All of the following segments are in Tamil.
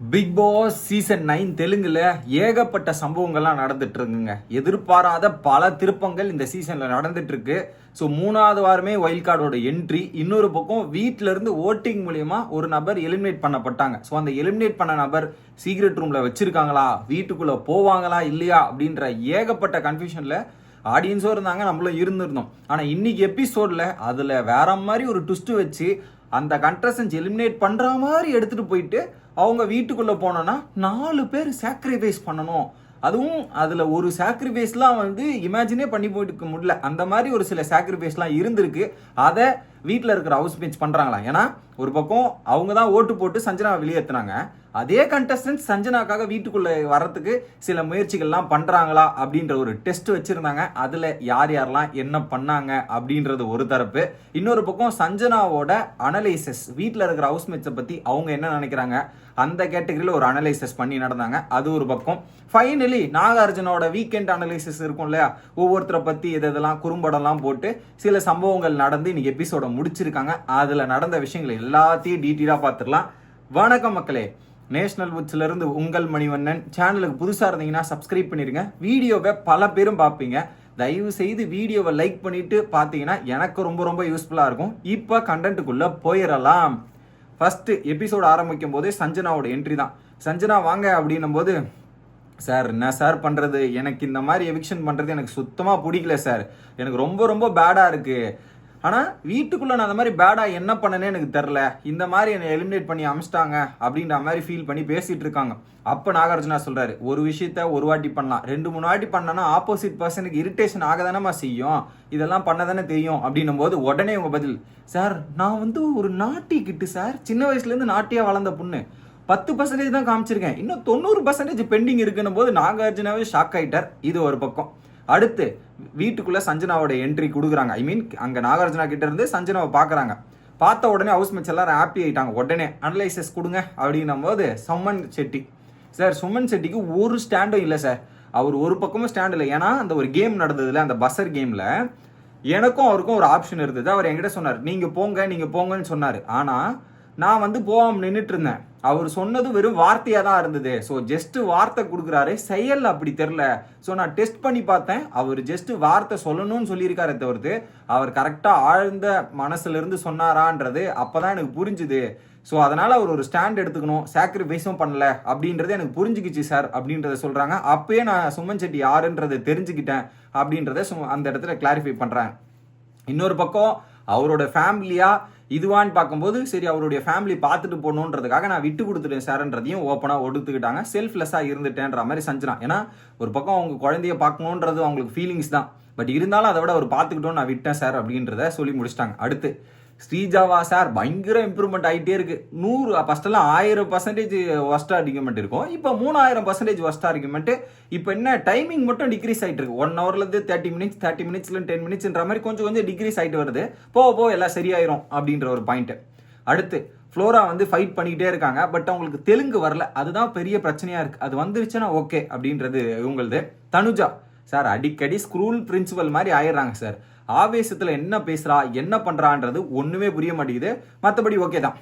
பிக் பாஸ் சீசன் நைன் தெலுங்குல ஏகப்பட்ட சம்பவங்கள்லாம் நடந்துட்டு இருக்குங்க எதிர்பாராத பல திருப்பங்கள் இந்த சீசன்ல நடந்துட்டு இருக்கு ஸோ மூணாவது வாரமே ஒயில்ட் கார்டோட என்ட்ரி இன்னொரு பக்கம் வீட்டில இருந்து ஓட்டிங் மூலியமா ஒரு நபர் எலிமினேட் பண்ணப்பட்டாங்க. ஸோ அந்த எலிமினேட் பண்ண நபர் சீக்ரெட் ரூம்ல வச்சிருக்காங்களா? வீட்டுக்குள்ள போவாங்களா? இல்லையா? அப்படின்ற ஏகப்பட்ட கன்ஃபியூஷன்ல ஆடியன்ஸும் இருந்தாங்க நம்மளும் இருந்திருந்தோம். ஆனால் இன்னைக்கு எபிசோடில் அதில் வேற மாதிரி ஒரு ட்விஸ்ட் வச்சு அந்த கண்டஸ்டன்ஸ் எலிமினேட் பண்ணுற மாதிரி எடுத்துகிட்டு போயிட்டு அவங்க வீட்டுக்குள்ளே போனோன்னா நாலு பேர் சாக்ரிஃபைஸ் பண்ணணும். அதுவும் அதில் ஒரு சாக்ரிஃபைஸ்லாம் வந்து இமேஜினே பண்ணி போயிட்டு முடியல. அந்த மாதிரி ஒரு சில சாக்ரிஃபைஸ்லாம் இருந்திருக்கு. அதை வீட்டில் இருக்கிற ஹவுஸ் மேட்ச் பண்ணுறாங்களா ஏன்னா ஒரு பக்கம் அவங்க தான் ஓட்டு போட்டு சஞ்சனாவை வெளியேற்றினாங்க அதே கண்டஸ்டன்ட் சஞ்சனாக்காக வீட்டுக்குள்ளே வரத்துக்கு சில முயற்சிகள்லாம் பண்ணுறாங்களா அப்படின்ற ஒரு டெஸ்ட் வச்சுருந்தாங்க. அதில் யார் யாரெல்லாம் என்ன பண்ணாங்க அப்படின்றது ஒரு தரப்பு. இன்னொரு பக்கம் சஞ்சனாவோட அனலைசஸ் வீட்டில் இருக்கிற ஹவுஸ்மேட்ஸை பற்றி அவங்க என்ன நினைக்கிறாங்க? அந்த கேட்டகரியில் ஒரு அனலைசஸ் பண்ணி நடந்தாங்க. அது ஒரு பக்கம். ஃபைனலி நாகார்ஜுனோட வீக்கெண்ட் அனலைசிஸ் இருக்கும் இல்லையா? ஒவ்வொருத்தரை பற்றி இது இதெல்லாம் குறும்படம்லாம் போட்டு சில சம்பவங்கள் நடந்து இன்னைக்கு எபிசோட முடிச்சிருக்காங்க. அதில் நடந்த விஷயங்கள் எல்லாத்தையும் டீட்டெயிலாக பார்த்துடலாம். வணக்கம் மக்களே. நேஷனல் வுட்ஸ்லேருந்து உங்கள் மணிவண்ணன். சேனலுக்கு புதுசாக இருந்தீங்கன்னா சப்ஸ்கிரைப் பண்ணிருங்க. வீடியோவை பல பேரும் பார்ப்பீங்க. தயவு செய்து வீடியோவை லைக் பண்ணிட்டு பார்த்தீங்கன்னா எனக்கு ரொம்ப ரொம்ப யூஸ்ஃபுல்லாக இருக்கும். இப்போ கண்டென்ட்டுக்குள்ளே போயிடலாம் ஃபஸ்ட்டு எபிசோடு ஆரம்பிக்கும் போதே சஞ்சனாவோட என்ட்ரி தான். சஞ்சனா வாங்க அப்படின்னும் போது சார் என்ன சார் பண்ணுறது எனக்கு இந்த மாதிரி எவிக்ஷன் பண்ணுறது எனக்கு சுத்தமாக பிடிக்கல சார் எனக்கு ரொம்ப ரொம்ப பேடாக இருக்குது ஆனால் வீட்டுக்குள்ளே நான் அந்த மாதிரி பேடாக என்ன பண்ணனே எனக்கு தெரில இந்த மாதிரி என்னை எலிமினேட் பண்ணி அமிச்சிட்டாங்க அப்படின்ற மாதிரி ஃபீல் பண்ணி பேசிகிட்டு இருக்காங்க. அப்போ நாகார்ஜுனா சொல்கிறாரு ஒரு விஷயத்த ஒரு வாட்டி பண்ணலாம். ரெண்டு மூணு வாட்டி பண்ணனா ஆப்போசிட் பர்சனுக்கு இரிட்டேஷன் ஆக தானேமா செய்யும். இதெல்லாம் பண்ண தானே தெரியும் அப்படின்னும் போது உடனே உங்கள் பதில் சார் நான் வந்து ஒரு நாட்டி கிட்டு சார் சின்ன வயசுலேருந்து நாட்டியாக வளர்ந்த பொண்ணு. பத்து பர்சன்டேஜ் தான் காமிச்சிருக்கேன். இன்னும் தொண்ணூறு பர்சன்டேஜ் பெண்டிங் இருக்குன்னும் போது நாகார்ஜுனாவே ஷாக் ஆகிட்டார் இது ஒரு பக்கம். அடுத்து வீட்டுக்குள்ளே சஞ்சனாவோட என்ட்ரி கொடுக்குறாங்க. ஐ மீன் அங்கே நாகார்ஜுனா கிட்ட இருந்து சஞ்சனாவை பார்க்குறாங்க. பார்த்த உடனே ஹவுஸ் மேட்ச் எல்லாரும் ஹாப்பி ஆயிட்டாங்க. உடனே அனலைசஸ் கொடுங்க அப்படின்னும் போது சம்மன் செட்டி. சார் சுமன் செட்டிக்கு ஒரு ஸ்டாண்டும் இல்லை சார் அவர் ஒரு பக்கமும் ஸ்டாண்ட் இல்லை. ஏன்னா அந்த ஒரு கேம் நடந்ததுல அந்த பஸ்ஸர் கேமில் எனக்கும் அவருக்கும் ஒரு ஆப்ஷன் இருந்தது. அவர் என்கிட்ட சொன்னார் நீங்கள் போங்க நீங்கள் போங்கன்னு சொன்னார். ஆனால் நான் வந்து போகாமல் நின்றுட்டு இருந்தேன். அவர் சொன்னது வெறும் வார்த்தையாக தான் இருந்தது. ஸோ ஜஸ்ட் வார்த்தை கொடுக்குறாரு. செயல் அப்படி தெரில ஸோ நான் டெஸ்ட் பண்ணி பார்த்தேன். அவர் ஜஸ்ட் வார்த்தை சொல்லணும்னு சொல்லியிருக்காரு தவிர்த்து அவர் கரெக்டாக ஆழ்ந்த மனசுலேருந்து இருந்து சொன்னாரான்றது அப்பதான் எனக்கு புரிஞ்சுது. ஸோ அதனால் அவர் ஒரு ஸ்டாண்ட் எடுத்துக்கணும். சாக்ரிஃபைஸும் பண்ணல. அப்படின்றது எனக்கு புரிஞ்சுக்கிச்சு சார் அப்படின்றத சொல்கிறாங்க அப்பயே நான் சுமன் செட்டி யாருன்றதை தெரிஞ்சுக்கிட்டேன் அப்படின்றத அந்த இடத்துல கிளாரிஃபை பண்ணுறேன் இன்னொரு பக்கம் அவரோட ஃபேமிலியாக இதுவான்னு பார்க்கும்போது சரி அவருடைய ஃபேமிலி பார்த்துட்டு போகணுன்றதுக்காக நான் விட்டு கொடுத்துட்டேன் சார்ன்றதையும் ஓப்பனாக ஒடுத்துக்கிட்டாங்க. செல்ஃப்லெஸ்ஸாக இருந்துட்டேன்ற மாதிரி சஞ்சனா. ஏன்னா ஒரு பக்கம் அவங்க குழந்தைய பார்க்கணுன்றது அவங்களுக்கு ஃபீலிங்ஸ் தான். பட் இருந்தாலும் அதை விட அவர் பார்த்துக்கிட்டோம் நான் விட்டேன் சார் அப்படின்றத சொல்லி முடிச்சிட்டாங்க. அடுத்து ஸ்ரீஜாவா சார் பயங்கர இம்ப்ரூவ்மெண்ட் ஆகிட்டே இருக்கு. நூறு ஃபஸ்ட்டெல்லாம் ஆயிரம் பர்சன்டேஜ் ஒஸ்ட்டாக அடிக்குமெண்ட் இருக்கும். இப்போ மூணாயிரம் பர்சன்டேஜ் ஒஸ்ட்டாக ஆர்குமெண்ட் இப்போ என்ன டைமிங் மட்டும் டிக்ரீஸ் ஆகிட்டு இருக்கு. ஒன் ஹவர்லேருந்து தேர்ட்டி மினிட்ஸ் தேர்ட்டி மினிட்ஸ்ல டென் மினிட்ஸ்ன்ற மாதிரி கொஞ்சம் கொஞ்சம் டிக்ரீஸ் ஆகிட்டு வருது. போக போக எல்லாம் சரியாயிரும் அப்படின்ற ஒரு பாயிண்ட் அடுத்து ஃப்ளோரா வந்து ஃபைட் பண்ணிக்கிட்டே இருக்காங்க. பட் அவங்களுக்கு தெலுங்கு வரல. அதுதான் பெரிய பிரச்சனையா இருக்கு. அது வந்துருச்சுன்னா ஓகே அப்படின்றது இவங்களது. தனுஜா சார் அடிக்கடி ஸ்கூல் பிரின்சிபல் மாதிரி ஆயிடுறாங்க சார். ஆவேசத்துல என்ன பேசுறா என்ன பண்றான்றது ஒண்ணுமே புரிய மாட்டேங்குது. மற்றபடி ஓகே தான்.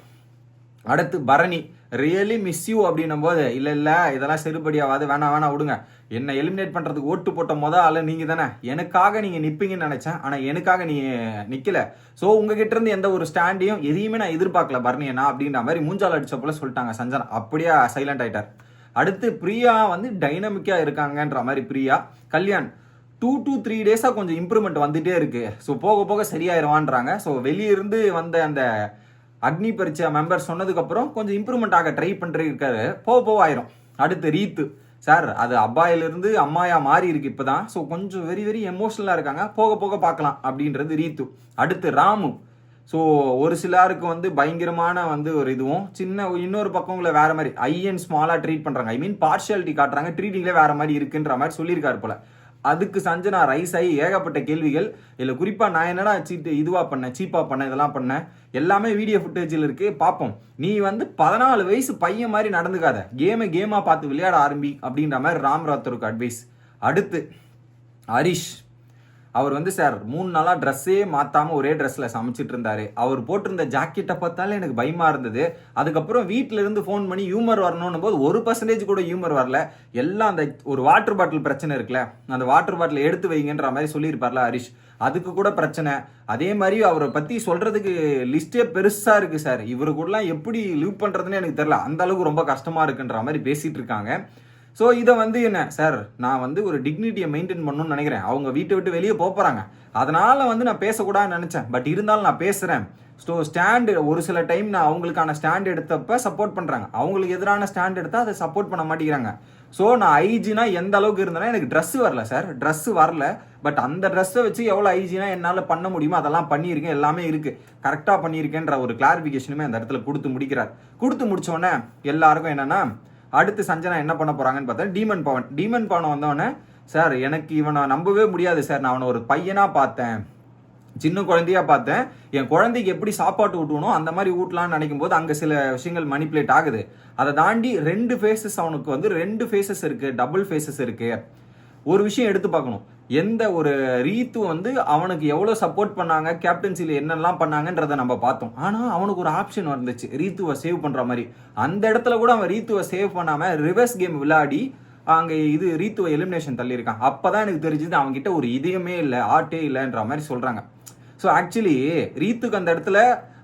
அடுத்து பரணி ரியலி மிஸ் யூ அப்படின்னும் போது இல்ல இல்ல இதெல்லாம் செருப்படியாவாது வேணாம் வேணாம் விடுங்க. என்னை எலிமினேட் பண்றதுக்கு ஓட்டு போட்ட முத ஆளு நீங்க தானே. எனக்காக நீங்க நிப்பீங்கன்னு நினைச்சேன். ஆனா எனக்காக நீ நிக்கல. சோ உங்ககிட்ட இருந்து எந்த ஒரு ஸ்டாண்டையும் எதையுமே நான் எதிர்பார்க்கல. பரணி என்ன அப்படின்ற மாதிரி மூஞ்சால் அடிச்ச போல சொல்லிட்டாங்க சஞ்சனா. அப்படியே சைலண்ட் ஆயிட்டார். அடுத்து பிரியா வந்து டைனமிக்கா இருக்காங்கன்ற மாதிரி Priya. Kalyan two two three டேஸாக கொஞ்சம் இம்ப்ரூவ்மெண்ட் வந்துட்டே இருக்குது ஸோ போக போக சரியாயிருவான்றாங்க ஸோ வெளியிருந்து வந்த அந்த அக்னி பரீட்சா மெம்பர் சொன்னதுக்கப்புறம் கொஞ்சம் இம்ப்ரூவ்மெண்ட் ஆக ட்ரை பண்ணிட்டு இருக்காரு. போக போக ஆயிரும். அடுத்து ரீத்து. சார் அது அப்பாயிலிருந்து அம்மாயா மாறி இருக்கு இப்போதான். ஸோ கொஞ்சம் வெரி வெரி எமோஷனலாக இருக்காங்க. போக போக பார்க்கலாம் அப்படின்றது ரீத்து. அடுத்து ராமு. ஸோ ஒரு சிலருக்கு வந்து பயங்கரமான வந்து ஒரு இதுவும் சின்ன இன்னொரு பக்கங்களை வேற மாதிரி ஐ அண்ட் ஸ்மாலாக ட்ரீட் பண்ணுறாங்க ஐ மீன் பார்ஷியாலிட்டி காட்டுறாங்க. ட்ரீட்டிங்லேயே வேற மாதிரி இருக்குன்ற மாதிரி சொல்லியிருக்காரு போல. அதுக்கு சஞ்சனா ரைஸ் ஆகி ஏகப்பட்ட கேள்விகள். இதில் குறிப்பாக நான் என்னடா சீட்டு இதுவாக பண்ணேன் சீப்பாக பண்ணேன் இதெல்லாம் பண்ணேன் எல்லாமே வீடியோ ஃபுட்டேஜில் இருக்குது பார்ப்போம் நீ வந்து பதினாலு வயசு பையன் மாதிரி நடந்துக்காத. கேமை கேமாக பார்த்து விளையாட ஆரம்பி அப்படின்ற மாதிரி ராம் ராத்தருக்கு அட்வைஸ் அடுத்து ஹரிஷ். அவர் வந்து சார் மூணு நாளாக ட்ரெஸ்ஸே மாற்றாமல் ஒரே ட்ரெஸ்ஸில் சமைச்சிட்டு இருந்தாரு அவர் போட்டிருந்த ஜாக்கெட்டை பார்த்தாலே எனக்கு பயமாக இருந்தது. அதுக்கப்புறம் வீட்டிலேருந்து இருந்து ஃபோன் பண்ணி ஹியூமர் வரணும்னு போது ஒரு பர்சன்டேஜ் கூட ஹியூமர் வரல. எல்லாம் அந்த ஒரு வாட்டர் பாட்டில் பிரச்சனை இருக்குல்ல அந்த வாட்டர் பாட்டில் எடுத்து வைங்கன்ற மாதிரி சொல்லியிருப்பார்ல ஹரிஷ். அதுக்கு கூட பிரச்சனை. அதே மாதிரி அவரை பற்றி சொல்கிறதுக்கு லிஸ்ட்டே பெருசாக இருக்குது சார். இவரு கூடலாம் எப்படி லிவ் பண்ணுறதுன்னு எனக்கு தெரில அந்த அளவுக்கு ரொம்ப கஷ்டமாக இருக்குன்ற மாதிரி பேசிகிட்டு இருக்காங்க ஸோ இதை வந்து என்ன? சார் நான் வந்து ஒரு டிக்னிட்டியை மெயின்டைன் பண்ணணும்னு நினைக்கிறேன். அவங்க வீட்டை விட்டு வெளியே போகிறாங்க அதனால் வந்து நான் பேசக்கூடாதுன்னு நினச்சேன். பட் இருந்தாலும் நான் பேசுகிறேன் ஸோ ஸ்டாண்டு ஒரு சில டைம் நான் அவங்களுக்கான ஸ்டாண்ட் எடுத்தப்ப சப்போர்ட் பண்ணுறாங்க அவங்களுக்கு எதிரான ஸ்டாண்ட் எடுத்தால் அதை சப்போர்ட் பண்ண மாட்டேங்கிறாங்க. ஸோ நான் ஐஜினா எந்த அளவுக்கு இருந்தேன்னா எனக்கு ட்ரெஸ் வரல சார் ட்ரெஸ் வரல. பட் அந்த ட்ரெஸ்ஸை வச்சு எவ்வளோ ஐஜினா என்னால் பண்ண முடியுமோ அதெல்லாம் பண்ணியிருக்கேன். எல்லாமே இருக்குது கரெக்டாக பண்ணியிருக்கேன்ற ஒரு கிளாரிஃபிகேஷனுமே அந்த இடத்துல கொடுத்து முடிக்கிறார். கொடுத்து முடித்தோடனே எல்லாருக்கும் என்னென்னா அடுத்து சஞ்சனா என்ன பண்ண போறாங்கன்னு பார்த்தா டீமன் பவன் டீமன் பவன் வந்தவொடனே சார் எனக்கு இவனை நம்பவே முடியாது சார். நான் அவனை ஒரு பையனா பார்த்தேன். சின்ன குழந்தையா பார்த்தேன். என் குழந்தைக்கு எப்படி சாப்பாட்டு ஊட்டணும் அந்த மாதிரி ஊட்டலாம்னு நினைக்கும் போது அங்கே சில விஷயங்கள் மணிப்புலேட் ஆகுது. அதை தாண்டி ரெண்டு ஃபேஸஸ் அவனுக்கு வந்து ரெண்டு ஃபேஸஸ் இருக்கு. டபுள் ஃபேஸஸ் இருக்கு. ஒரு விஷயம் எடுத்து பார்க்கணும். எந்த ஒரு ரீத்து வந்து அவனுக்கு எவ்வளோ சப்போர்ட் பண்ணாங்க கேப்டன்சியில் என்னெல்லாம் பண்ணாங்கன்றதை நம்ம பார்த்தோம். ஆனால் அவனுக்கு ஒரு ஆப்ஷன் வந்துச்சு. ரீத்துவை சேவ் பண்ணுற மாதிரி. அந்த இடத்துல கூட அவன் ரீத்துவை சேவ் பண்ணாமல் ரிவர்ஸ் கேம் விளையாடி அங்கே இது ரீத்துவை எலிமினேஷன் தள்ளியிருக்கான். அப்போ தான் எனக்கு தெரிஞ்சது அவன்கிட்ட ஒரு இதயமே இல்லை ஆர்ட்டே இல்லைன்ற மாதிரி சொல்கிறாங்க ஸோ ஆக்சுவலி ரீத்துக்கு அந்த இடத்துல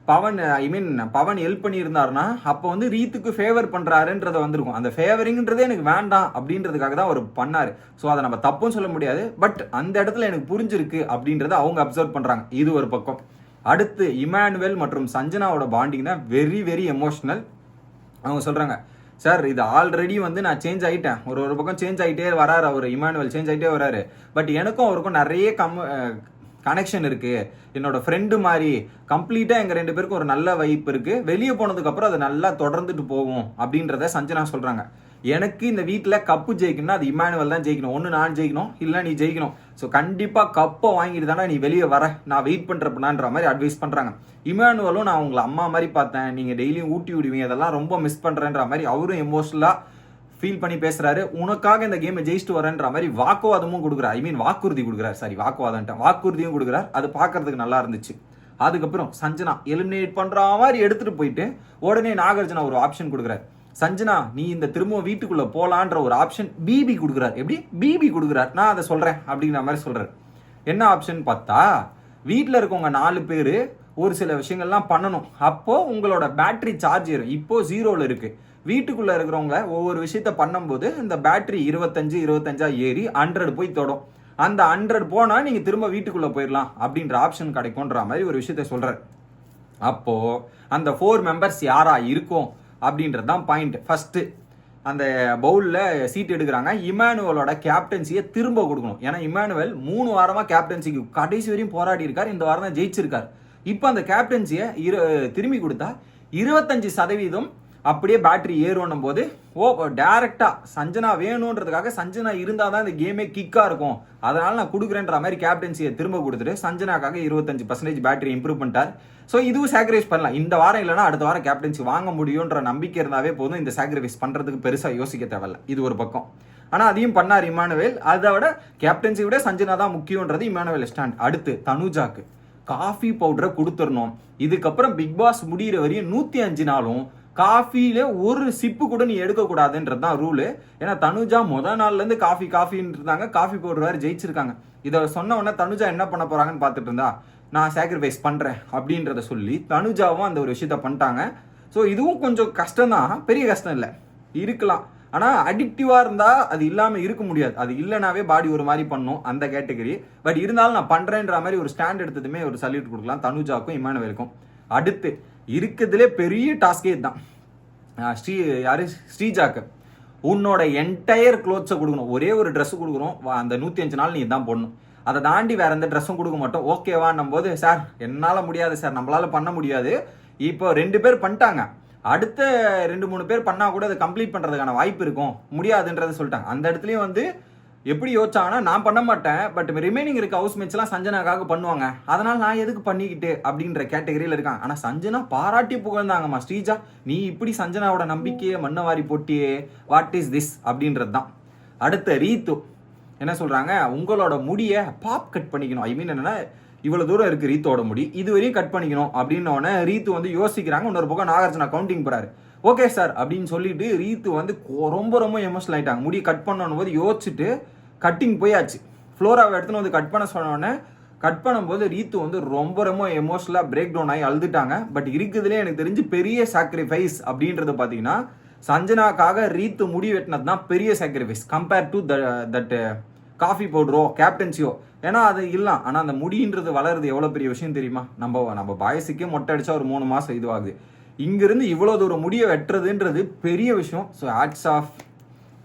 Pavan I mean Pavan help பண்ணியிருந்தாருன்னா அப்போ வந்து ரீத்துக்கு ஃபேவர் பண்ணுறாருன்றத வந்திருக்கும். அந்த ஃபேவரிங்கிறதே எனக்கு வேண்டாம் அப்படின்றதுக்காக தான் அவர் பண்ணார். ஸோ அதை நம்ம தப்பும் சொல்ல முடியாது. பட் அந்த இடத்துல எனக்கு புரிஞ்சிருக்கு அப்படின்றத அவங்க அப்சர்வ் பண்ணுறாங்க இது ஒரு பக்கம். அடுத்து இமானுவேல் மற்றும் சஞ்சனாவோட பாண்டிங் தான் வெரி வெரி எமோஷ்னல் அவங்க சொல்கிறாங்க சார் இது ஆல்ரெடி வந்து நான் சேஞ்ச் ஆகிட்டேன் ஒரு ஒரு பக்கம் சேஞ்ச் ஆகிட்டே வராரு அவர். இமானுவல் சேஞ்ச் ஆகிட்டே வராரு. பட் எனக்கும் அவருக்கும் நிறைய கம் கனெக்ஷன் இருக்குது என்னோட ஃப்ரெண்டு மாதிரி கம்ப்ளீட்டாக எங்கள் ரெண்டு பேருக்கும் ஒரு நல்ல வைப் இருக்குது வெளியே போனதுக்கப்புறம் அது நல்லா தொடர்ந்துட்டு போகும் அப்படின்றத சஞ்சனா சொல்கிறாங்க எனக்கு இந்த வீட்டில் கப்பு ஜெயிக்கணும்னா அது இமானுவல் தான் ஜெயிக்கணும். ஒன்று நான் ஜெயிக்கணும் இல்லை நீ ஜெயிக்கணும். ஸோ கண்டிப்பாக கப்பை வாங்கிட்டு தானே நீ வெளியே வர. நான் வெயிட் பண்ணுறப்பனான்ற மாதிரி அட்வைஸ் பண்ணுறாங்க இமானுவலும் நான் உங்களை அம்மா மாதிரி பார்த்தேன். நீங்கள் டெய்லியும் ஊட்டி விடுவீங்க. அதெல்லாம் ரொம்ப மிஸ் பண்ணுறேன்ற மாதிரி அவரும் எமோஷனலாக ஃபீல் பண்ணி பேசுறாரு உனக்காக இந்த கேமை ஜெயிச்சுட்டு வரேன்ற மாதிரி வாக்குவாதமும் கொடுக்குறாரு. ஐ மீன் வாக்குறுதி கொடுக்குறாரு. சாரி வாக்குவாதம்ட்ட வாக்குறுதியும் கொடுக்குறாரு. அது பார்க்கறதுக்கு நல்லா இருந்துச்சு. அதுக்கப்புறம் சஞ்சனா எலிமினேட் பண்ற மாதிரி எடுத்துட்டு போயிட்டு உடனே நாகார்ஜுனா ஒரு ஆப்ஷன் கொடுக்குறாரு. சஞ்சனா நீ இந்த திரும்ப வீட்டுக்குள்ள போலான்ற ஒரு ஆப்ஷன் பிபி கொடுக்குறாரு. எப்படி? பிபி கொடுக்குறாரு. நான் அதை சொல்றேன் அப்படிங்கிற மாதிரி சொல்றாரு. என்ன ஆப்ஷன் பார்த்தா வீட்டில் இருக்கவங்க நாலு பேர் ஒரு சில விஷயங்கள்லாம் பண்ணணும். அப்போது உங்களோட பேட்டரி சார்ஜ் ஏறும். இப்போது ஜீரோவில் இருக்குது வீட்டுக்குள்ள இருக்கிறவங்க ஒவ்வொரு விஷயத்த பண்ணும்போது இந்த பேட்டரி இருபத்தஞ்சு இருபத்தஞ்சா ஏறி ஹண்ட்ரட் போய் தொடும். அந்த ஹண்ட்ரட் போனால் நீங்கள் திரும்ப வீட்டுக்குள்ளே போயிடலாம் அப்படின்ற ஆப்ஷன் கிடைக்கும்ன்ற மாதிரி ஒரு விஷயத்த சொல்கிறார் அப்போ அந்த ஃபோர் மெம்பர்ஸ் யாராக இருக்கும் அப்படின்றது தான் பாயிண்ட் ஃபஸ்ட்டு அந்த பவுலில் சீட் எடுக்கிறாங்க. இமானுவலோட கேப்டன்சியை திரும்ப கொடுக்கணும். ஏன்னா இமானுவல் மூணு வாரமாக கேப்டன்சிக்கு கடைசி வரையும் போராடி இருக்கார். இந்த வாரம் தான் ஜெயிச்சிருக்கார். இப்போ அந்த கேப்டன்சியை இரு திரும்பி கொடுத்தா இருபத்தஞ்சு சதவீதம் அப்படியே பேட்டரி ஏறும் போது ஓ டேரெக்டாக சஞ்சனா வேணுன்றதுக்காக சஞ்சனா இருந்தால் தான் இந்த கேமே கிக்காக இருக்கும். அதனால் நான் கொடுக்குறேன்ற மாதிரி கேப்டன்சியை திரும்ப கொடுத்துட்டு சஞ்சனாக்காக இருபத்தஞ்சு பர்சன்டேஜ் பேட்டரி இம்ப்ரூவ் பண்ணிட்டார். ஸோ இதுவும் சாக்ரிஃபைஸ் பண்ணலாம். இந்த வாரம் இல்லைனா அடுத்த வாரம் கேப்டன்சி வாங்க முடியுன்ற நம்பிக்கை இருந்தாவே போதும். இந்த சாக்ரிஃபைஸ் பண்ணுறதுக்கு பெருசாக யோசிக்க தேவையில்ல. இது ஒரு பக்கம். ஆனால் அதையும் பண்ணார் இமானுவேல் அதை விட கேப்டன்சி விட சஞ்சனா தான் முக்கியன்றது இமானுவேல் ஸ்டாண்ட். அடுத்து தனுஜாக்கு. காஃபி பவுடரை கொடுத்துடணும். இதுக்கப்புறம் பிக் பாஸ் முடிகிற வரையும் நூற்றி அஞ்சு நாளும் காஃபியில் ஒரு சிப்பு கூட நீ எடுக்கக்கூடாதுன்றது தான் ரூலு ஏன்னா தனுஜா முத நாள்லேருந்து காஃபி காஃபின்னு இருந்தாங்க. காஃபி பவுடர் வேறு ஜெயிச்சிருக்காங்க. இதை சொன்ன உடனே தனுஜா என்ன பண்ண போகிறாங்கன்னு பார்த்துட்டு இருந்தா நான் சாக்ரிஃபைஸ் பண்ணுறேன் அப்படின்றத சொல்லி தனுஜாவும் அந்த ஒரு விஷயத்த பண்ணிட்டாங்க. ஸோ இதுவும் கொஞ்சம் கஷ்டம் தான் பெரிய கஷ்டம் இல்லை. இருக்கலாம். ஆனால் அடிக்டிவாக இருந்தால் அது இல்லாமல் இருக்க முடியாது. அது இல்லைனாவே பாடி ஒரு மாதிரி பண்ணும் அந்த கேட்டகரி பட் இருந்தாலும் நான் பண்ணுறேன்ற மாதிரி ஒரு ஸ்டாண்ட் எடுத்ததுமே ஒரு சல்யூட் கொடுக்கலாம். தனுஜாக்கும் இமானுவேலுக்கும் அடுத்து இருக்கிறதுலே பெரிய டாஸ்கே இதுதான். ஸ்ரீ யாரு? ஸ்ரீஜாக்கு. உன்னோட என்டையர் க்ளோத்ஸை கொடுக்கணும். ஒரே ஒரு ட்ரெஸ் கொடுக்குறோம். அந்த நூற்றி அஞ்சு நாள் நீ தான் போடணும். அதை தாண்டி வேற எந்த ட்ரெஸ்ஸும் கொடுக்க மாட்டோம். ஓகேவான்னும் போது சார் என்னால் முடியாது சார். நம்மளால பண்ண முடியாது. இப்போ ரெண்டு பேர் பண்ணிட்டாங்க. அடுத்த ரெண்டு மூணு பேர் பண்ணால் கூட அதை கம்ப்ளீட் பண்ணுறதுக்கான வாய்ப்பு இருக்கும். முடியாதுன்றதை சொல்லிட்டாங்க. அந்த இடத்துலையும் வந்து எப்படி யோசிச்சாங்கன்னா நான் பண்ண மாட்டேன் பட் ரிமைனிங் இருக்க ஹவுஸ் மேட்ச்லாம் சஞ்சனாக்காக பண்ணுவாங்க. அதனால் நான் எதுக்கு பண்ணிக்கிட்டு அப்படின்ற கேட்டகரியில் இருக்காங்க. ஆனால் சஞ்சனா பாராட்டி புகழ்ந்தாங்கம்மா. ஸ்ரீஜா நீ இப்படி சஞ்சனாவோட நம்பிக்கையை மண்ணவாரி போட்டியே. வாட் இஸ் திஸ் அப்படின்றது தான் அடுத்த ரீத்து என்ன சொல்கிறாங்க உங்களோட முடியை பாப் கட் பண்ணிக்கணும். ஐ மீன் என்னென்னா இவ்வளவு தூரம் இருக்கு ரீத்தோட முடி. இது வரையும் கட் பண்ணிக்கணும் அப்படின்னோடனே ரீத்து வந்து யோசிக்கிறாங்க. இன்னொரு பக்கம் நாகார்ஜுனா கவுண்டிங் போறாரு. ஓகே சார் அப்படின்னு சொல்லிட்டு ரீத்து வந்து ரொம்ப ரொம்ப எமோஷனல் ஆயிட்டாங்க. முடி கட் பண்ணணும் போது யோசிச்சுட்டு கட்டிங் போயாச்சு. ஃப்ளோராவை எடுத்துன்னு வந்து கட் பண்ண சொன்னோடனே கட் பண்ணும்போது ரீத்து வந்து ரொம்ப ரொம்ப எமோஷனலாக பிரேக் டவுன் ஆகி அழுதுட்டாங்க. பட் இருக்குதுலேயே எனக்கு தெரிஞ்சு பெரிய சாக்ரிஃபைஸ் அப்படின்றது பார்த்தீங்கன்னா சஞ்சனாக்காக ரீத்து முடி வெட்டினது தான் பெரிய sacrifice compare to that coffee பவுடரோ கேப்டன்சியோ ஏன்னா அது இல்லை. ஆனால் அந்த முடின்றது வளருது. எவ்வளோ பெரிய விஷயம் தெரியுமா? நம்ம நம்ம பாய்ஸுக்கே மொட்டை அடித்தா ஒரு மூணு மாதம் இதுவாகுது. இங்கேருந்து இவ்வளோ தூரம் முடியை வெட்டுறதுன்றது பெரிய விஷயம். ஸோ ஆட்ஸ் ஆஃப்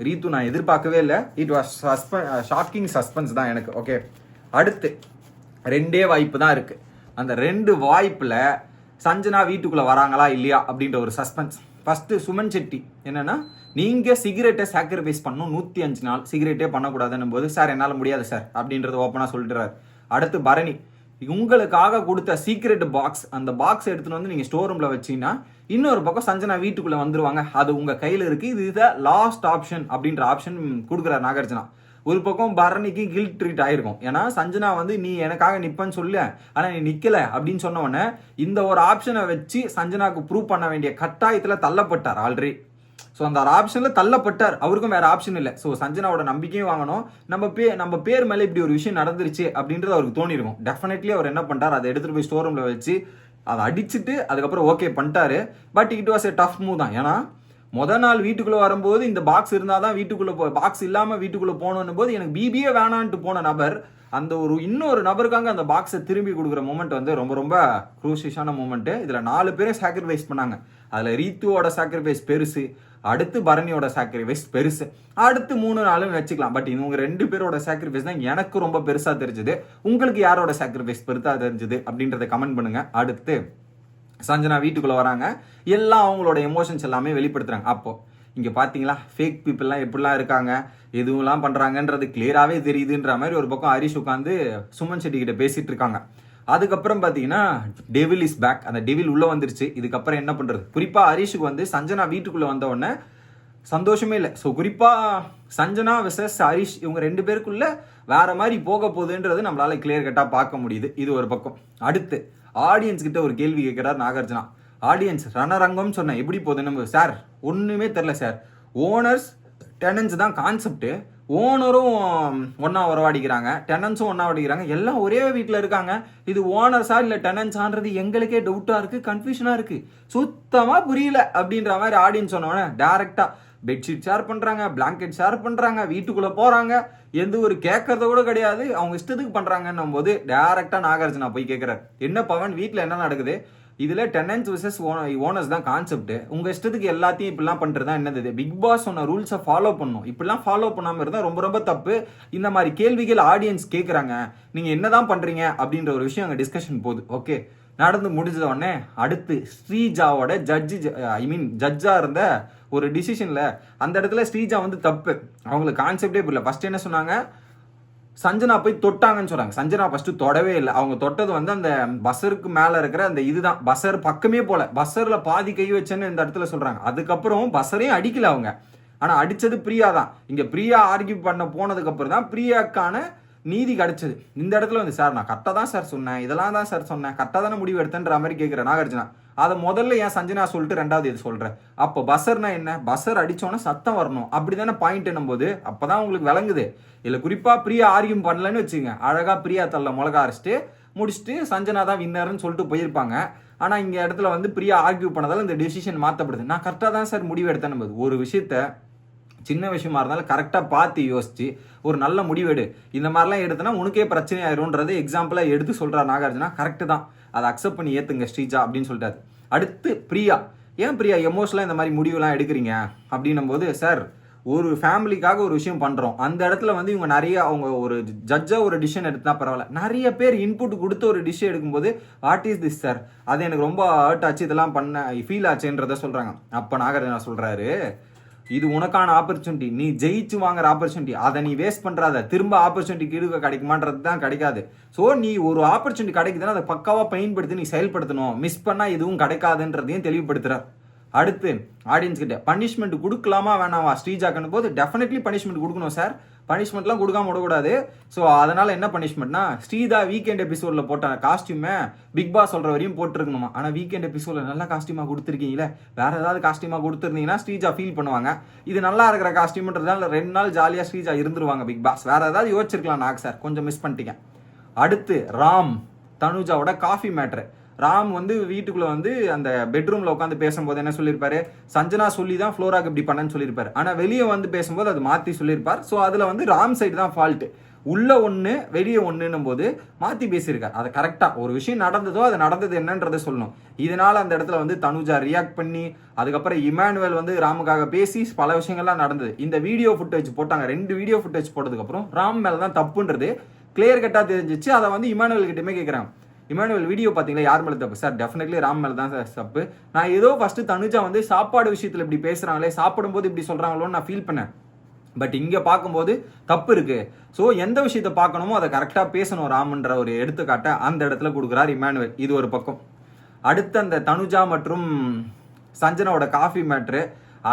ரீத்து நான் எதிர்பார்க்கவே இல்லை. It was suspense shocking suspense தான் எனக்கு. ஓகே அடுத்து ரெண்டே வாய்ப்பு தான் இருக்குது அந்த ரெண்டு வாய்ப்பில் சஞ்சனா வீட்டுக்குள்ளே வராங்களா இல்லையா அப்படின்ற ஒரு சஸ்பென்ஸ் ஃபஸ்ட்டு சுமன் செட்டி. என்னென்னா நீங்க சிகரெட்டை சாக்ரிஃபைஸ் பண்ணணும். நூத்தி அஞ்சு நாள் சிகரெட்டே பண்ணக்கூடாதுன்னும் போது சார் என்னால முடியாது சார் அப்படின்றது ஓப்பனா சொல்லிடுறாரு. அடுத்து பரணி உங்களுக்காக கொடுத்த சீக்ரெட் பாக்ஸ் அந்த பாக்ஸ் எடுத்துட்டு வந்து நீங்க ஸ்டோர் ரூம்ல வச்சீங்கன்னா இன்னொரு பக்கம் சஞ்சனா வீட்டுக்குள்ள வந்துருவாங்க. அது உங்க கையில இருக்கு. இது இதான் லாஸ்ட் ஆப்ஷன் அப்படின்ற ஆப்ஷன் கொடுக்குறாரு நாகார்ஜுனா. ஒரு பக்கம் பரணிக்கு கில்ட் ட்ரீட் ஆயிருக்கும். ஏன்னா சஞ்சனா வந்து நீ எனக்காக நிப்பன்னு சொல்லு ஆனா நீ நிக்கல அப்படின்னு சொன்ன உடனே இந்த ஒரு ஆப்ஷனை வச்சு சஞ்சனாக்கு ப்ரூவ் பண்ண வேண்டிய கட்டாயத்துல தள்ளப்பட்டார் ஆல்ரெடி ஸோ அந்த ஆப்ஷனில் தள்ளப்பட்டார். அவருக்கும் வேறு ஆப்ஷன் இல்லை. ஸோ சஞ்சனாவோட நம்பிக்கையும் வாங்கணும். நம்ம பே நம்ம பேர் மேலே இப்படி ஒரு விஷயம் நடந்துருச்சு அப்படின்றது அவருக்கு தோணிருக்கும். டெஃபினெட்லி அவர் என்ன பண்ணிட்டார்? அதை எடுத்துகிட்டு போய் ஸ்டோர் ரூமில் வச்சு அதை அடிச்சுட்டு அதுக்கப்புறம் ஓகே பண்ணிட்டாரு. But it was a tough move தான். ஏன்னா முத நாள் வீட்டுக்குள்ளே வரும்போது இந்த பாக்ஸ் இருந்தால் தான் வீட்டுக்குள்ளே போ பாக்ஸ் இல்லாமல் வீட்டுக்குள்ளே போகணும் போது எனக்கு பிபியே வேணான்ட்டு போன நபர் அந்த ஒரு இன்னொரு நபருக்காங்க அந்த பாக்ஸை திரும்பி கொடுக்குற மூமெண்ட் வந்து ரொம்ப ரொம்ப குரூசியஸான மூமெண்ட்டு இதில் நாலு பேரும் சாக்ரிஃபைஸ் பண்ணாங்க. அதில் ரீத்துவோட சாக்ரிஃபைஸ் பெருசு அடுத்து பரணியோட சாக்ரிஃபைஸ் பெருசு. அடுத்து மூணு நாளும் வச்சுக்கலாம். பட் இவங்க ரெண்டு பேரோட சாக்ரிஃபைஸ் தான் எனக்கு ரொம்ப பெருசாக தெரிஞ்சது. உங்களுக்கு யாரோட சாக்ரிஃபைஸ் பெருசாக தெரிஞ்சது அப்படின்றத கமெண்ட் பண்ணுங்க. அடுத்து சஞ்சனா வீட்டுக்குள்ள வராங்க. எல்லாம் அவங்களோட எமோஷன்ஸ் எல்லாமே வெளிப்படுத்துறாங்க. அப்போ இங்க பாத்தீங்களா? ஃபேக் பீப்புளெலாம் எப்படிலாம் இருக்காங்க? எதுவும்லாம் பண்றாங்கன்றது கிளியராகவே தெரியுதுன்ற மாதிரி ஒரு பக்கம் ஹரிஷ் உட்காந்து சுமன் செட்டி கிட்ட பேசிட்டு இருக்காங்க. அதுக்கப்புறம் பார்த்தீங்கன்னா டெவில் இஸ் பேக் அந்த டெவில் உள்ளே வந்துருச்சு. இதுக்கப்புறம் என்ன பண்ணுறது குறிப்பாக ஹரிஷுக்கு வந்து சஞ்சனா வீட்டுக்குள்ளே வந்த உடனே சந்தோஷமே இல்லை. ஸோ குறிப்பாக சஞ்சனா விசஸ் ஹரிஷ் இவங்க ரெண்டு பேருக்குள்ளே வேற மாதிரி போக போகுதுன்றது நம்மளால் கிளியர் கட்டாக பார்க்க முடியுது. இது ஒரு பக்கம். அடுத்து ஆடியன்ஸ் கிட்ட ஒரு கேள்வி கேட்கிறார் நாகார்ஜுனா. ஆடியன்ஸ் ரணரங்கம்னு சொன்னேன் எப்படி போகுது நம்ம சார் ஒன்றுமே தெரில சார் ஓனர்ஸ் டெனன்ஸ் தான் கான்செப்ட்டு ஓனரும் ஒன்றா உறவாடிக்கிறாங்க டெனன்ஸும் ஒன்றா வாடிக்கிறாங்க எல்லாம் ஒரே வீட்டில் இருக்காங்க. இது ஓனர்ஸா இல்லை டெனன்ஸான்றது எங்களுக்கே டவுட்டாக இருக்குது கன்ஃபியூஷனாக இருக்குது சுத்தமாக புரியல அப்படின்ற மாதிரி ஆடியன்ஸ் சொன்னோன்னே டேரெக்டாக பெட்ஷீட் ஷேர் பண்ணுறாங்க பிளாங்கெட் ஷேர் பண்ணுறாங்க வீட்டுக்குள்ளே போகிறாங்க எந்த ஒரு கேட்கறத கூட கிடையாது. அவங்க இஷ்டத்துக்கு பண்ணுறாங்கன்னும் போது டேரெக்டாக நாகார்ஜுனா போய் கேட்குறாரு என்ன பவன்? வீட்டில் என்ன நடக்குது? இதில் டெனன்ஸ் விசஸ் ஓனர்ஸ் தான் கான்செப்ட் உங்கள் இஷ்டத்துக்கு எல்லாத்தையும் இப்படிலாம் பண்ணுறது தான் என்னது பிக் பாஸ் சொன்ன ரூல்ஸை ஃபாலோ பண்ணும் இப்படிலாம் ஃபாலோ பண்ணாமல் இருந்தால் ரொம்ப ரொம்ப தப்பு. இந்த மாதிரி கேள்விகள் ஆடியன்ஸ் கேட்குறாங்க நீங்கள் என்ன என்னதான் பண்ணுறீங்க அப்படின்ற ஒரு விஷயம் அங்கே டிஸ்கஷன் போகுது. ஓகே நடந்து முடிஞ்ச உடனே அடுத்து ஸ்ரீஜாவோட ஜட்ஜி ஐ மீன் ஜட்ஜாக இருந்த ஒரு டிசிஷனில் அந்த இடத்துல ஸ்ரீஜா வந்து தப்பு. அவங்களுக்கு கான்செப்டே புரியல. ஃபஸ்ட்டு என்ன சொன்னாங்க? சஞ்சனா போய் தொட்டாங்கன்னு சொல்றாங்க. சஞ்சனா ஃபர்ஸ்ட் தொடவே இல்லை. அவங்க தொட்டது வந்து அந்த பஸ்ஸருக்கு மேல இருக்கிற அந்த இதுதான். பஸ்ஸர் பக்கமே போல. பஸ்ஸர்ல பாதி கை வச்சேன்னு இந்த இடத்துல சொல்றாங்க. அதுக்கப்புறம் பஸ்ஸரையும் அடிக்கல அவங்க. ஆனா அடிச்சது பிரியா தான். இங்க பிரியா ஆர்கியூ பண்ண போனதுக்கு அப்புறம் தான் பிரியாக்கான நீதி கிடைச்சது. இந்த இடத்துல வந்து சார் நான் கரெக்டாக தான் சார் சொன்னேன். இதெல்லாம் தான் சார் சொன்னேன். கரெக்டாக தானே முடிவு எடுத்தேன்ற மாதிரி கேட்குறேன் நாகார்ஜுனா அதை முதல்ல ஏன் சஞ்சனா சொல்லிட்டு ரெண்டாவது இது சொல்கிறேன் அப்போ பஸ்ஸர்னா என்ன? பஸ்ஸர் அடித்தோன்னே சத்தம் வரணும். அப்படி தானே பாயிண்ட் என்னும்போது அப்பதான் உங்களுக்கு விளங்குது. இல்லை குறிப்பாக பிரியா ஆரியம் பண்ணலன்னு வச்சுங்க அழகாக பிரியா தள்ள மிளகா அரைச்சிட்டு முடிச்சுட்டு சஞ்சனா தான் வின்னர்னு சொல்லிட்டு போயிருப்பாங்க. ஆனால் இங்கே இடத்துல வந்து பிரியா ஆர்கியூ பண்ணதால் இந்த டெசிஷன் மாற்றப்படுது நான் கரெக்டாக தான் சார் முடிவு எடுத்தேன் ஒரு விஷயத்த சின்ன விஷயமா இருந்தாலும் கரெக்டாக பார்த்து யோசிச்சு ஒரு நல்ல முடிவெடு இந்த மாதிரிலாம் எடுத்தனா உனக்கே பிரச்சனை ஆயிரும்ன்றது எக்ஸாம்பிளாக எடுத்து சொல்கிறார் நாகார்ஜுனா. கரெக்டு தான். அதை அக்செப்ட் பண்ணி ஏற்றுங்க ஸ்ரீஜா அப்படின்னு சொல்லிட்டாரு. அடுத்து பிரியா. ஏன் பிரியா எமோஷனலாக இந்த மாதிரி முடிவுலாம் எடுக்கிறீங்க? அப்படின்னும் போது சார் ஒரு ஃபேமிலிக்காக ஒரு விஷயம் பண்ணுறோம் அந்த இடத்துல வந்து இவங்க நிறைய அவங்க ஒரு ஜட்ஜாக ஒரு டிசிஷன் எடுத்தால் பரவாயில்ல. நிறைய பேர் இன்புட் கொடுத்து ஒரு டிஷ் எடுக்கும்போது வாட் இஸ் திஸ் சார் அது எனக்கு ரொம்ப ஹர்ட் ஆச்சு இதெல்லாம் பண்ண ஃபீல் ஆச்சுன்றத சொல்கிறாங்க அப்போ நாகார்ஜுனா சொல்கிறாரு இது உனக்கான ஆப்பர்ச்சுனிட்டி நீ ஜெயிச்சு வாங்குற ஆப்பர்ச்சுனிட்டி அதை நீ வேஸ்ட் பண்ணுறாத திரும்ப ஆப்பர்ச்சுனிட்டி கிடுக்க கிடைக்குமான்றது தான் கிடைக்காது. ஸோ நீ ஒரு ஆப்பர்ச்சுனிட்டி கிடைக்குதுன்னா அதை பக்காவாக பயன்படுத்தி நீ செயல்படுத்தணும். மிஸ் பண்ணால் எதுவும் கிடைக்காதுன்றதையும் தெளிவுபடுத்துறார் அடுத்து ஆடியன்ஸ் கிட்ட பனிஷ்மெண்ட் கொடுக்கலாமா வேணாமா? ஸ்ரீஜாக்குன்னு போது டெஃபினெட்லி பனிஷ்மெண்ட் கொடுக்கணும் சார் பனிஷ்மெண்ட்லாம் கொடுக்காம விடக்கூடாது. ஸோ அதனால் என்ன பனிஷ்மெண்ட்னா ஸ்ரீதா வீக்கெண்ட் எபிசோடில் போட்ட காஸ்டியூமை பிக் பாஸ் சொல்கிற வரையும் போட்டிருக்கணுமா? ஆனால் வீக்கெண்ட் எபிசோட்ல நல்ல காஸ்டியூமாக கொடுத்துருக்கீங்களே. வேற ஏதாவது காஸ்டியூமா கொடுத்துருந்தீங்கன்னா ஸ்ரீஜா ஃபீல் பண்ணுவாங்க. இது நல்லா இருக்கிற காஸ்டியூம்ன்றதுனால ரெண்டு நாள் ஜாலியாக ஸ்ரீஜா இருந்துருவாங்க பிக் பாஸ் வேற ஏதாவது யோசிச்சிருக்கலாம் நாக் சார் கொஞ்சம் மிஸ் பண்ணிட்டீங்க. அடுத்து ராம் தனுஜாவோட காஃபி மேட்ரு ராம் வந்து வீட்டுக்குள்ளே வந்து அந்த பெட்ரூமில் உட்காந்து பேசும்போது என்ன சொல்லியிருப்பாரு? சஞ்சனா சொல்லி தான் ஃப்ளோராக்கு இப்படி பண்ணன்னு சொல்லியிருப்பார். ஆனால் வெளியே வந்து பேசும்போது அது மாற்றி சொல்லியிருப்பார். ஸோ அதில் வந்து ராம் சைடு தான் ஃபால்ட்டு உள்ள ஒன்று வெளியே ஒன்றுன்னும் போது மாற்றி பேசியிருக்கார். அதை கரெக்டாக ஒரு விஷயம் நடந்ததோ அது நடந்தது என்னன்றதை சொல்லணும். இதனால் அந்த இடத்துல வந்து தனுஜா ரியாக்ட் பண்ணி அதுக்கப்புறம் இமானுவேல் வந்து ராமுக்காக பேசி பல விஷயங்கள்லாம் நடந்தது. இந்த வீடியோ ஃபுட்டேஜ் போட்டாங்க. ரெண்டு வீடியோ ஃபுட்டேஜ் போட்டதுக்கப்புறம் ராம் மேலே தான் தப்புன்றது கிளியர் கட்டாக தெரிஞ்சிச்சு. அதை வந்து இமானுவேல் கிட்டேயுமே கேட்குறாங்க இமானுவல் வீடியோ பார்த்தீங்களா? யார் மேலே தப்பு? சார் டெஃபினெட்லி ராம் மேலே தான் சார் தப்பு. நான் ஏதோ ஃபர்ஸ்ட் தனுஜா வந்து சாப்பாடு விஷயத்தில் இப்படி பேசுகிறாங்களே சாப்பிடும்போது இப்படி சொல்கிறாங்களோன்னு நான் ஃபீல் பண்ணேன். பட் இங்கே பார்க்கும்போது தப்பு இருக்குது ஸோ எந்த விஷயத்த பார்க்கணுமோ அதை கரெக்டாக பேசணும் ராமன்ற ஒரு எடுத்துக்காட்டை அந்த இடத்துல கொடுக்குறார் இமானுவல். இது ஒரு பக்கம். அடுத்து அந்த தனுஜா மற்றும் சஞ்சனாவோட காஃபி மேட்ரு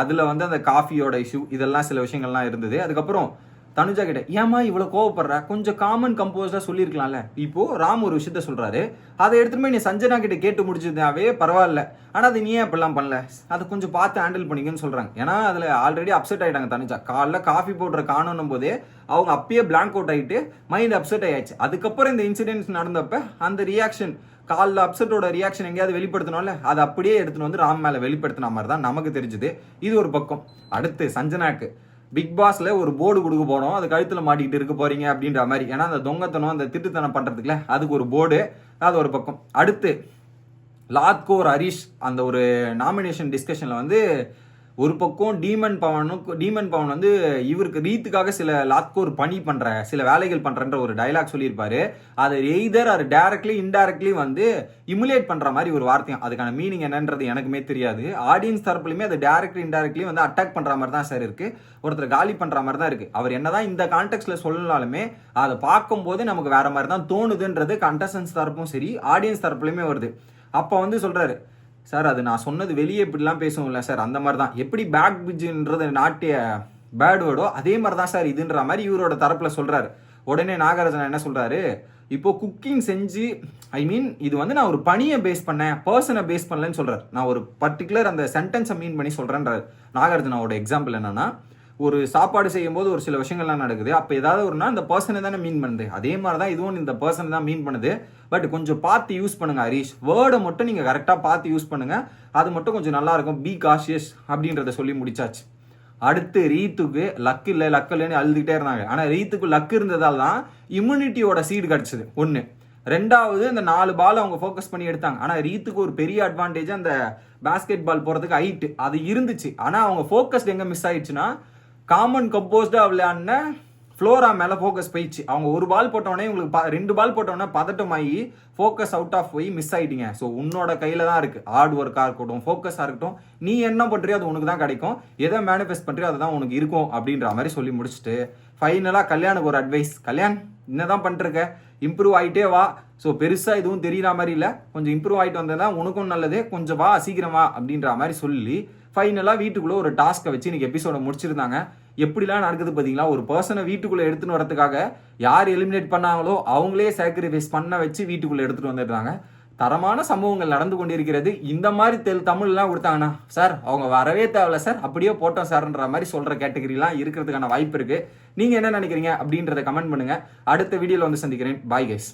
அதில் வந்து அந்த காஃபியோட இஷ்யூ இதெல்லாம் சில விஷயங்கள்லாம் இருந்தது. அதுக்கப்புறம் தனுஜா கிட்ட ஏமா இவ்வளோ கோவப்படுற? கொஞ்சம் காமன் கம்போஸ்டா சொல்லியிருக்கலாம்ல. இப்போ ராம் ஒரு விஷயத்த சொல்றாரு. அதை எடுத்துட்டு போய் நீ சஞ்சனா கிட்ட கேட்டு முடிச்சதாவே பரவாயில்ல. ஆனா அது நீ ஏன் அப்படிலாம் பண்ணல? அதை கொஞ்சம் பார்த்து ஹேண்டில் பண்ணிக்கன்னு சொல்றாங்க. ஏன்னா அதுல ஆல்ரெடி அப்செட் ஆயிட்டாங்க தனுஜா. காலைல காஃபி போடுற காணும் போதே அவங்க அப்பயே பிளாங்க் அவுட் ஆயிட்டு மைண்ட் அப்செட் ஆயாச்சு அதுக்கப்புறம் இந்த இன்சிடென்ட்ஸ் நடந்தப்ப அந்த ரியாக்ஷன் காலில் அப்செட்டோட ரியாக்ஷன் எங்கேயாவது வெளிப்படுத்தணும்ல? அது அப்படியே எடுத்துன்னு வந்து ராம் மேலே வெளிப்படுத்தின மாதிரி தான் நமக்கு தெரிஞ்சுது. இது ஒரு பக்கம். அடுத்து சஞ்சனாக்கு. பிக் பாஸ்ல ஒரு போர்டு கொடுக்க போனோம் அது கழுத்துல மாட்டிக்கிட்டு இருக்க போறீங்க அப்படின்ற மாதிரி. ஏன்னா அந்த தொங்கத்தனம் அந்த திட்டுத்தனம் பண்றதுக்குல அதுக்கு ஒரு போர்டு அது ஒரு பக்கம். அடுத்து லாத்கோர் ஹரிஷ் அந்த ஒரு நாமினேஷன் டிஸ்கஷன்ல வந்து ஒரு பக்கம் டீமன் பவனும் டீமன் பவன் வந்து இவருக்கு ரீத்துக்காக சில லாத்கோர் பணி பண்ற சில வேலைகள் பண்றன்ற ஒரு டைலாக் சொல்லியிருப்பாரு. அதை எய்தர் அது டைரக்ட்லி இன்டைரக்ட்லி வந்து இமுலேட் பண்ற மாதிரி ஒரு வார்த்தையும் அதுக்கான மீனிங் என்னன்றது எனக்குமே தெரியாது. ஆடியன்ஸ் தரப்புலையுமே அது டைரக்ட்லி இன்டைரக்ட்லி வந்து அட்டாக் பண்ற மாதிரி தான் சார் இருக்கு. ஒருத்தர் காலி பண்ற மாதிரி தான் இருக்கு. அவர் என்னதான் இந்த கான்டெக்ட்ல சொல்லலாலுமே அதை பார்க்கும்போது நமக்கு வேற மாதிரி தான் தோணுதுன்றது கண்டஸ்டன்ஸ் தரப்பும் சரி ஆடியன்ஸ் தரப்புலையுமே வருது. அப்போ வந்து சொல்றாரு சார் அது நான் சொன்னது வெளியே இப்படிலாம் பேசுவோம்ல சார் அந்த மாதிரி தான் எப்படி பேக் பிட்ஜுன்றது நாட்டிய பேட் வேர்டோ அதே மாதிரி தான் சார் இதுன்ற மாதிரி இவரோட தரப்பில் சொல்கிறாரு உடனே நாகராஜன் என்ன சொல்கிறாரு இப்போ குக்கிங் செஞ்சு ஐ மீன் இது வந்து நான் ஒரு பணியை பேஸ் பண்ணேன் பர்சனை பேஸ் பண்ணலன்னு சொல்கிறார் நான் ஒரு பர்டிகுலர் அந்த சென்டென்ஸை மீன் பண்ணி சொல்கிறேன்றார் நாகார்ஜுனாவோட எக்ஸாம்பிள் என்னன்னா ஒரு சாப்பாடு செய்யும் போது ஒரு சில விஷயங்கள்லாம் நடக்குது. அப்போ ஏதாவது ஒருனா இந்த பர்சனை தானே மீன் பண்ணுது. அதே மாதிரி தான் இதுவும் இந்த பர்சன் தான் மீன் பண்ணுது. பட் கொஞ்சம் பார்த்து யூஸ் பண்ணுங்க ஹரீஷ் வேர்டை மட்டும் நீங்கள் கரெக்டாக பார்த்து யூஸ் பண்ணுங்க. அது மட்டும் கொஞ்சம் நல்லா இருக்கும். பி காஷியஸ் அப்படின்றத சொல்லி முடிச்சாச்சு. அடுத்து ரீத்துக்கு லக் இல்லை லக் இல்லைன்னு அழுதுகிட்டே இருந்தாங்க. ஆனால் ரீத்துக்கு லக் இருந்ததால் தான் இம்யூனிட்டியோட சீடு கிடச்சிது. ஒன்று ரெண்டாவது இந்த நாலு பால் அவங்க ஃபோக்கஸ் பண்ணி எடுத்தாங்க. ஆனால் ரீத்துக்கு ஒரு பெரிய அட்வான்டேஜ் அந்த பேஸ்கெட் பால் போகிறதுக்கு ஹைட்டு அது இருந்துச்சு. ஆனால் அவங்க ஃபோக்கஸ்ட் எங்கே மிஸ் ஆயிடுச்சுன்னா காமன் கம்போஸ்டாக விளையாடின ஃப்ளோரா மேலே ஃபோக்கஸ் போயிடுச்சு. அவங்க ஒரு பால் போட்டோடனே உங்களுக்கு ரெண்டு பால் போட்டோடனே பதட்டமாகி ஃபோக்கஸ் அவுட் ஆஃப் போய் மிஸ் ஆகிட்டீங்க ஸோ உன்னோட கையில் தான் இருக்குது ஹார்ட் ஒர்க்காக இருக்கட்டும் ஃபோக்கஸாக இருக்கட்டும் நீ என்ன பண்ணுறியோ அது உனக்கு தான் கிடைக்கும். எதை மேனிஃபெஸ்ட் பண்ணுறியோ அதுதான் உனக்கு இருக்கும் அப்படின்ற மாதிரி சொல்லி முடிச்சுட்டு ஃபைனலாக கல்யாணுக்கு ஒரு அட்வைஸ் கல்யாண் என்னதான் பண்ணிருக்க இம்ப்ரூவ் ஆகிட்டே வா. ஸோ பெருசாக எதுவும் தெரியற மாதிரி இல்லை. கொஞ்சம் இம்ப்ரூவ் ஆகிட்டு வந்ததுனா உனக்கும் நல்லது. கொஞ்சம் வா சீக்கிரம் வா அப்படின்ற மாதிரி சொல்லி ஃபைனலாக வீட்டுக்குள்ளே ஒரு டாஸ்க்கை வச்சு இன்றைக்கி எபிசோட முடிச்சிருந்தாங்க. எப்படிலாம் நடக்குது பார்த்தீங்களா ஒரு பர்சனை வீட்டுக்குள்ளே எடுத்துன்னு வரதுக்காக யார் எலிமினேட் பண்ணாங்களோ அவங்களே சாக்ரிஃபைஸ் பண்ண வச்சு வீட்டுக்குள்ளே எடுத்துகிட்டு வந்துடுறாங்க. தரமான சம்பவங்கள் நடந்து கொண்டிருக்கிறது. இந்த மாதிரி தெல் தமிழ்லாம் கொடுத்தாங்கன்னா சார் அவங்க வரவே தேவையில்ல சார். அப்படியே போட்டோம் சார்ன்ற மாதிரி சொல்கிற கேட்டகரிலாம் இருக்கிறதுக்கான வாய்ப்பு இருக்குது நீங்கள் என்ன நினைக்கிறீங்க? அப்படின்றத கமெண்ட் பண்ணுங்கள் அடுத்த வீடியோவில் வந்து சந்திக்கிறேன். Bye guys